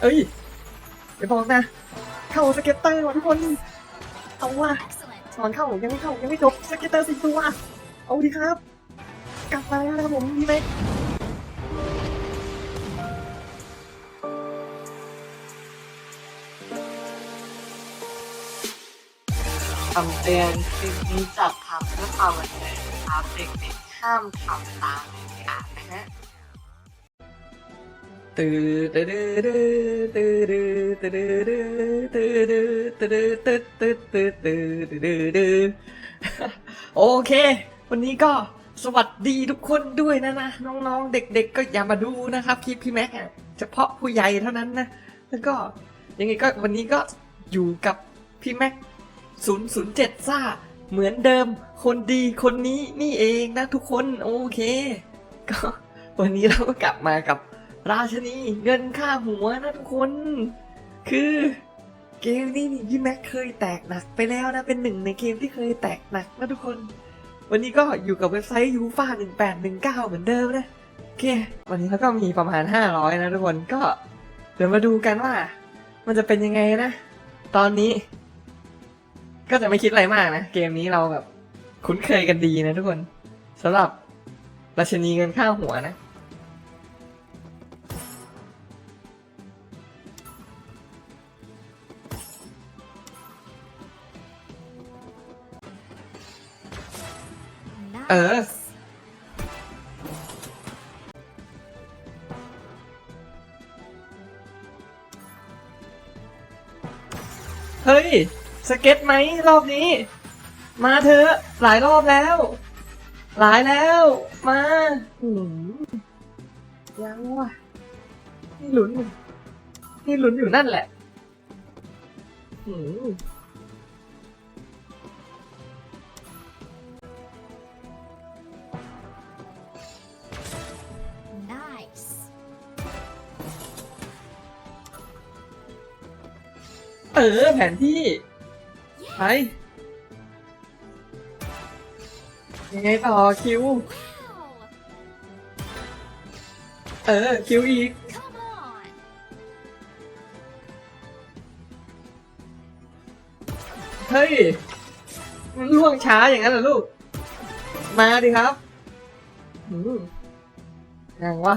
เอ้ยอย่าบอกนะ เข้าสเก็ตเตอร์ว่ะทุกคน เอาว่ะสอนเข้ายังไม่เข้ายังไม่จบสเก็ตเตอร์สี่ตัวเอาดีครับ กลับมาแล้วนะครับผมพี่เมกคำเตือนคลิปนี้จัดทำเพื่อความบันเทิงนะครับเด็กๆห้ามทำตามเด็ดขาดนะฮะ ตื่นตื่นตื่นตื่นตื่นตื่นตื่นตื่นตื่นตื่นตื่นตื่นตื่นตื่นโอเค วันนี้ก็สวัสดีทุกคนด้วยนะนะน้องๆ เด็กๆ ก็อย่ามาดูนะครับคลิปพี่แม็กเฉพาะผู้ใหญ่เท่านั้นนะ แล้วก็ยังไงก็วันนี้ก็อยู่กับพี่แม็ก007ซ่าเหมือนเดิมคนดีคนนี้นี่เองนะทุกคนโอเค ก็วันนี้เราก็กลับมากับ ราชนีเงินค่าหัวนะทุกคน คือเกมนี้นี่พี่แม็กเคยแตกหนักไปแล้วนะ เป็นหนึ่งในเกมที่เคยแตกหนักนะทุกคน วันนี้ก็อยู่กับเว็บไซต์ยูฟ่า1819เหมือนเดิมนะโอเค วันนี้เราก็มีประมาณ500นะทุกคนก็เดี๋ยวมาดูกันว่า มันจะเป็นยังไงนะ ตอนนี้ ก็จะไม่คิดอะไรมากนะ เกมนี้เราแบบ คุ้นเคยกันดีนะทุกคนสำหรับราชนีเงินค่าหัวนะ เออ เฮ้ย สเก็ตไหมรอบนี้ มาเถอะ หลายรอบแล้ว หลายแล้ว มาหืมยังวะนี่ลุ้นอยู่นี่ลุ้นอยู่นั่นแหละหืม ออแผนที่ไปยังไงต่อคิว เออคิวอีก เฮ้ย มันล่วงช้าอย่างนั้นเหรอลูก มาดิครับ อืมยังวะ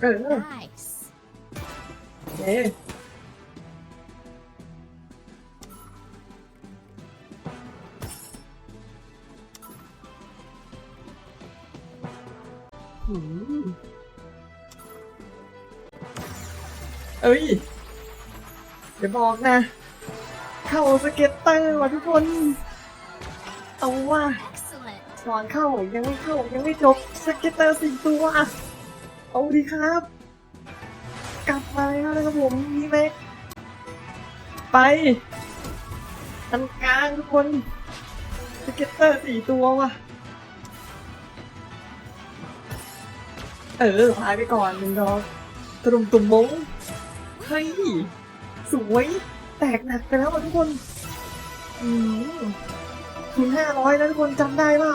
เออ Nice. เอ๊ะหืมเอ้ยอย่าบอกนะ เข้าสเก็ตเตอร์ว่ะทุกคน เอาว่า Excellent. สอนเข้ายังไม่เข้ายังไม่จบสเก็ตเตอร์สี่ตัว เอาดีครับ กลับมาแล้วนะครับผมนี่แม็กไปอันกลางทุกคนสเก็ตเตอร์สี่ตัวว่ะ เออพายไปก่อนหนึ่งดอกตรุมตุ่มมงเฮ้ย สวย แตกหนักไปแล้วทุกคนอืมทุนห้าร้อยนะทุกคนจำได้เปล่า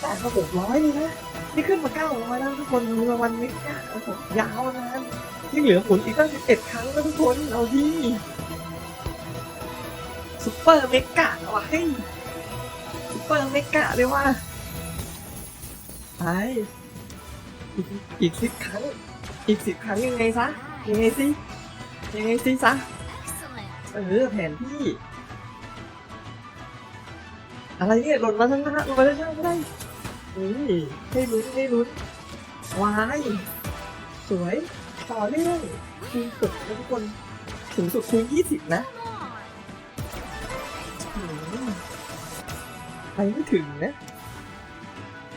แต่ก็หกร้อยนี่นะ นี่ขึ้นมาเก้าร้อยแล้วทุกคนมีรางวัลไม่กล้าโอ้โหยาวนะยังเหลือผลอีกตั้งสิบเอ็ดครั้งแล้วทุกคนเอาดีซุปเปอร์เมกะว่ะเฮ้ยซุปเปอร์เมกะเลยว่ะไปอีกสิบครั้ง อีกสิบครั้งยังไงซะยังไงสิยังไงสิซะเออแผนที่ อะไรเนี่ยหล่นมาทั้งหน้าหล่นมาทั้งหน้าก็ได้ นี่ให้ลุ้นให้ลุ้นวายสวยต่อเนื่องคูณสุดทุกคนสูงสุดคูณยี่สิบนะไปไม่ถึงนะ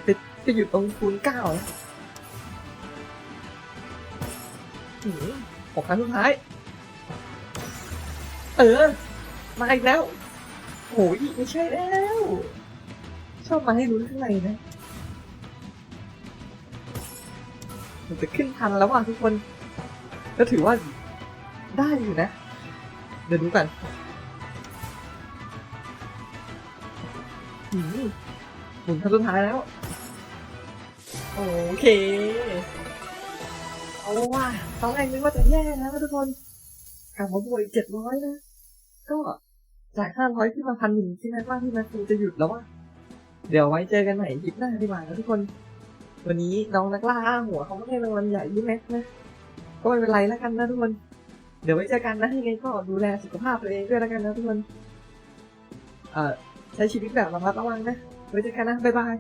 จะจะอยู่ตรงคูณเก้านะอืมหกครั้งสุดท้าย เออ มาอีกแล้วโอ้ยไม่ใช่แล้ว ชอบมาให้ลุ้นข้างในนะ มันจะขึ้นทันแล้วว่ะทุกคนก็ถือว่าได้อยู่นะ เดี๋ยวดูกันหืมหมุนครั้งสุดท้ายแล้ว โอเคเอาว่าตอนแรกนึกว่าจะแย่แล้วทุกคนกลับมาบวกอีกเจ็ดร้อยนะ ก็จากห้าร้อยขึ้นมาพันหนึ่งใช่ไหมว่าที่แม็กซ์จะหยุดแล้วว่า เดี๋ยวไว้เจอกันใหม่คลิปหน้าดีกว่านะทุกคน วันนี้น้องนักล่าห้าหัวเขาไม่ได้รางวัลใหญ่ที่แม็กนะ ก็ไม่เป็นไรแล้วกันนะทุกคน เดี๋ยวไว้เจอกันนะยังไงก็ดูแลสุขภาพตัวเองด้วยแล้วกันนะทุกคน เอ่อใช้ชีวิตแบบระมัดระวังนะ ไว้เจอกันนะ บ๊ายบาย